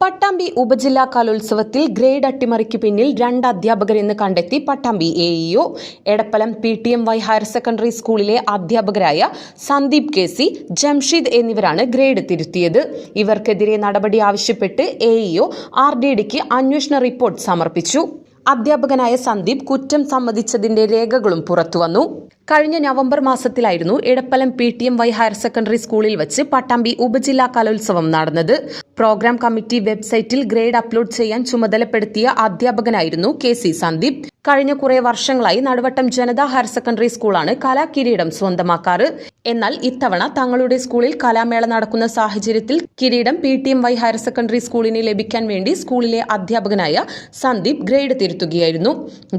പട്ടാമ്പി ഉപജില്ലാ കലോത്സവത്തിൽ ഗ്രേഡ് അട്ടിമറിക്ക് പിന്നിൽ രണ്ട് അധ്യാപകരെന്ന് കണ്ടെത്തി. Pattambi A AEO Edappalam P T M Y higher secondary സ്കൂളിലെ അധ്യാപകരായ സന്ദീപ് കെ സി ജംഷീദ് എന്നിവരാണ് ഗ്രേഡ് തിരുത്തിയത്. ഇവർക്കെതിരെ നടപടി ആവശ്യപ്പെട്ട് എ ഇഒ ആർ ഡി ഡിക്ക് അന്വേഷണ റിപ്പോർട്ട് സമർപ്പിച്ചു. അധ്യാപകനായ സന്ദീപ് കുറ്റം സമ്മതിച്ചതിന്റെ രേഖകളും പുറത്തുവന്നു. കഴിഞ്ഞ November മാസത്തിലായിരുന്നു Edappalam P T M Y higher secondary സ്കൂളിൽ വെച്ച് പട്ടാമ്പി ഉപജില്ലാ കലോത്സവം നടന്നത്. പ്രോഗ്രാം കമ്മിറ്റി വെബ്സൈറ്റിൽ ഗ്രേഡ് അപ്ലോഡ് ചെയ്യാൻ ചുമതലപ്പെടുത്തിയ അധ്യാപകനായിരുന്നു കെ സി സന്ദീപ്. കഴിഞ്ഞ കുറേ വർഷങ്ങളായി നടുവട്ടം ജനതാ ഹയർ സെക്കൻഡറി സ്കൂളാണ് കലാകിരീടം സ്വന്തമാക്കാറ്. എന്നാൽ ഇത്തവണ തങ്ങളുടെ സ്കൂളിൽ കലാമേള നടക്കുന്ന സാഹചര്യത്തിൽ കിരീടം P T M Y higher secondary സ്കൂളിന് ലഭിക്കാൻ വേണ്ടി സ്കൂളിലെ അധ്യാപകനായ സന്ദീപ് ഗ്രേഡ് തിരുത്തുകയായിരുന്നു.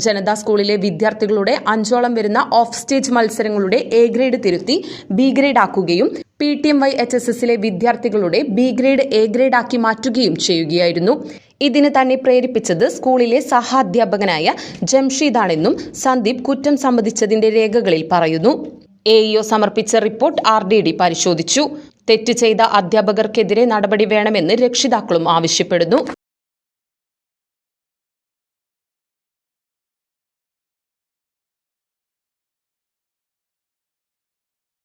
ജനതാ സ്കൂളിലെ വിദ്യാർത്ഥികളുടെ അഞ്ചോളം വരുന്ന ഓഫ് സ്റ്റേജ് മത്സരങ്ങളുടെ എ ഗ്രേഡ് തിരുത്തി ബി ഗ്രേഡ് ആക്കുകയും P T M Y H S എസിലെ വിദ്യാർത്ഥികളുടെ ബി ഗ്രേഡ് എ ഗ്രേഡ് ആക്കി മാറ്റുകയും ചെയ്യുകയായിരുന്നു. ഇതിന് തന്നെ പ്രേരിപ്പിച്ചത് സ്കൂളിലെ സഹാധ്യാപകനായ ജംഷീദാണെന്നും സന്ദീപ് കുറ്റം സമ്മതിച്ചതിന്റെ രേഖകളിൽ പറയുന്നു. എ സമർപ്പിച്ച റിപ്പോർട്ട് ആർ ഡി ഡി പരിശോധിച്ചു. തെറ്റ് ചെയ്ത അധ്യാപകർക്കെതിരെ നടപടി വേണമെന്ന് രക്ഷിതാക്കളും ആവശ്യപ്പെടുന്നു.